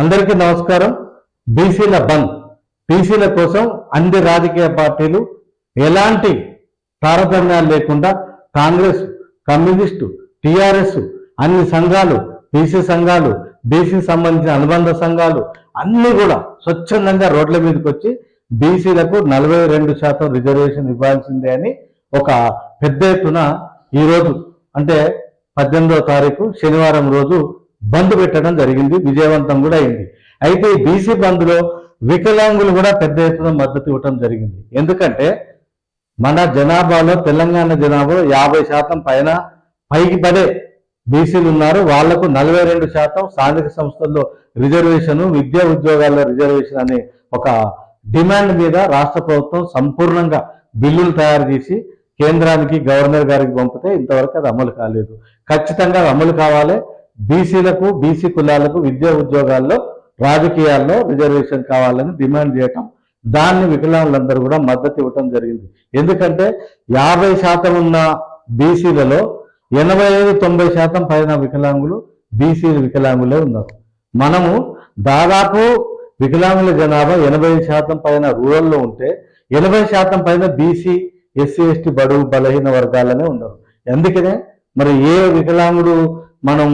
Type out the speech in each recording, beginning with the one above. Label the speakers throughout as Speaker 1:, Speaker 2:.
Speaker 1: అందరికీ నమస్కారం. బీసీల బంద్. బీసీల కోసం అన్ని రాజకీయ పార్టీలు ఎలాంటి తారతమ్యాలు లేకుండా కాంగ్రెస్ కమ్యూనిస్టు టిఆర్ఎస్ అన్ని సంఘాలు బీసీ సంఘాలు బీసీ సంబంధించిన అనుబంధ సంఘాలు అన్నీ కూడా స్వచ్ఛందంగా రోడ్ల మీదకి వచ్చి బీసీలకు నలభై రెండు శాతం రిజర్వేషన్ ఇవ్వాల్సిందే అని ఒక పెద్ద ఎత్తున ఈరోజు అంటే పద్దెనిమిదవ తారీఖు శనివారం రోజు బంద్ పెట్టడం జరిగింది విజయవంతం కూడా అయింది. అయితే ఈ బీసీ బంద్లో వికలాంగులు కూడా పెద్ద ఎత్తున మద్దతు ఇవ్వటం జరిగింది. ఎందుకంటే మన జనాభాలో తెలంగాణ జనాభాలో యాభై శాతం పైన పైకి పడే బీసీలు ఉన్నారు. వాళ్ళకు నలభై రెండు శాతం స్థానిక సంస్థల్లో రిజర్వేషన్ విద్యా ఉద్యోగాల్లో రిజర్వేషన్ అనే ఒక డిమాండ్ మీద రాష్ట్ర ప్రభుత్వం సంపూర్ణంగా బిల్లులు తయారు చేసి కేంద్రానికి గవర్నర్ గారికి పంపితే ఇంతవరకు అది అమలు కాలేదు. ఖచ్చితంగా అది అమలు కావాలి. బీసీలకు బీసీ కులాలకు విద్యా ఉద్యోగాల్లో రాజకీయాల్లో రిజర్వేషన్ కావాలని డిమాండ్ చేయటం. దాన్ని వికలాంగులందరూ కూడా మద్దతు ఇవ్వటం జరిగింది. ఎందుకంటే యాభై శాతం ఉన్న బీసీలలో ఎనభై ఐదు తొంభై శాతం పైన వికలాంగులు బీసీ వికలాంగులే ఉన్నారు. మనము దాదాపు వికలాంగుల జనాభా ఎనభై శాతం పైన రూరల్లో ఉంటే ఎనభై శాతం పైన బీసీ ఎస్సీ ఎస్టీ బడుగు బలహీన వర్గాలనే ఉన్నారు. అందుకనే మరి ఏ వికలాంగుడు మనం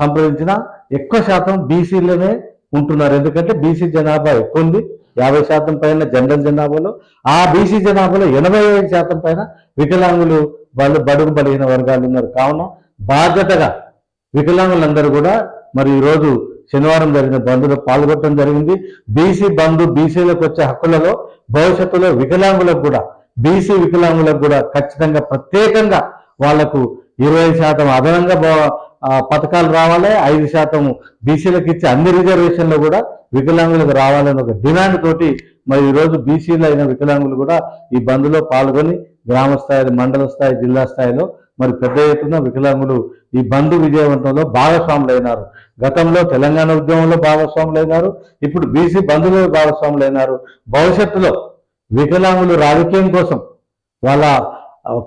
Speaker 1: సంప్రదించిన ఎక్కువ శాతం బీసీలోనే ఉంటున్నారు. ఎందుకంటే బీసీ జనాభా ఎక్కువ ఉంది. యాభై శాతం పైన జనరల్ జనాభాలో ఆ బీసీ జనాభాలో ఎనభై ఐదు శాతం పైన వికలాంగులు వాళ్ళు బడుగు బలిగిన వర్గాలు ఉన్నారు. కావున బాధ్యతగా వికలాంగులందరూ కూడా మరి ఈరోజు శనివారం జరిగిన బంద్లో పాల్గొనడం జరిగింది. బీసీ బంధు బీసీలకు వచ్చే హక్కులలో భవిష్యత్తులో వికలాంగులకు కూడా బీసీ వికలాంగులకు కూడా ఖచ్చితంగా ప్రత్యేకంగా వాళ్ళకు ఇరవై శాతం అదనంగా పథకాలు రావాలి. ఐదు శాతం బీసీలకు ఇచ్చే అన్ని రిజర్వేషన్లు కూడా వికలాంగులకు రావాలని ఒక డిమాండ్ తోటి మరి ఈరోజు బీసీలు అయిన వికలాంగులు కూడా ఈ బంద్లో పాల్గొని గ్రామ స్థాయి మండల స్థాయి జిల్లా స్థాయిలో మరి పెద్ద ఎత్తున వికలాంగులు ఈ బంధు విజయవంతంలో భాగస్వాములైనారు గతంలో తెలంగాణ ఉద్యమంలో భాగస్వాములైనారు ఇప్పుడు బీసీ బంధులో భాగస్వాములైనారు భవిష్యత్తులో వికలాంగులు రాజకీయం కోసం వాళ్ళ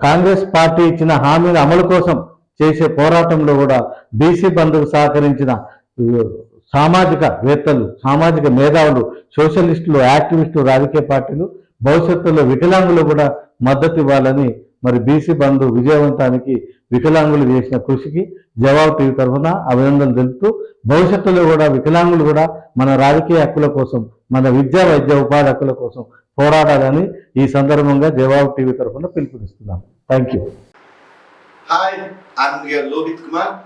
Speaker 1: కాంగ్రెస్ పార్టీ ఇచ్చిన హామీల అమలు కోసం చేసే పోరాటంలో కూడా బీసీ బంధుకు సహకరించిన సామాజిక వేత్తలు సామాజిక మేధావులు సోషలిస్టులు యాక్టివిస్టులు రాజకీయ పార్టీలు భవిష్యత్తులో వికలాంగులు కూడా మద్దతు ఇవ్వాలని మరి బీసీ బంధు విజయవంతానికి వికలాంగులు చేసిన కృషికి జవాబు టీవీ తరఫున అభినందనలు తెలుపుతూ భవిష్యత్తులో కూడా వికలాంగులు కూడా మన రాజకీయ హక్కుల కోసం మన విద్యా వైద్య ఉపాధి హక్కుల కోసం పోరాడాలని ఈ సందర్భంగా జవాబు టీవీ తరఫున పిలుపునిస్తున్నాం. Thank you
Speaker 2: Hi, I'm Lohit Kumar.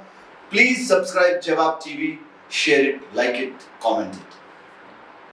Speaker 2: Please subscribe Jawab TV, share it, like it, comment it.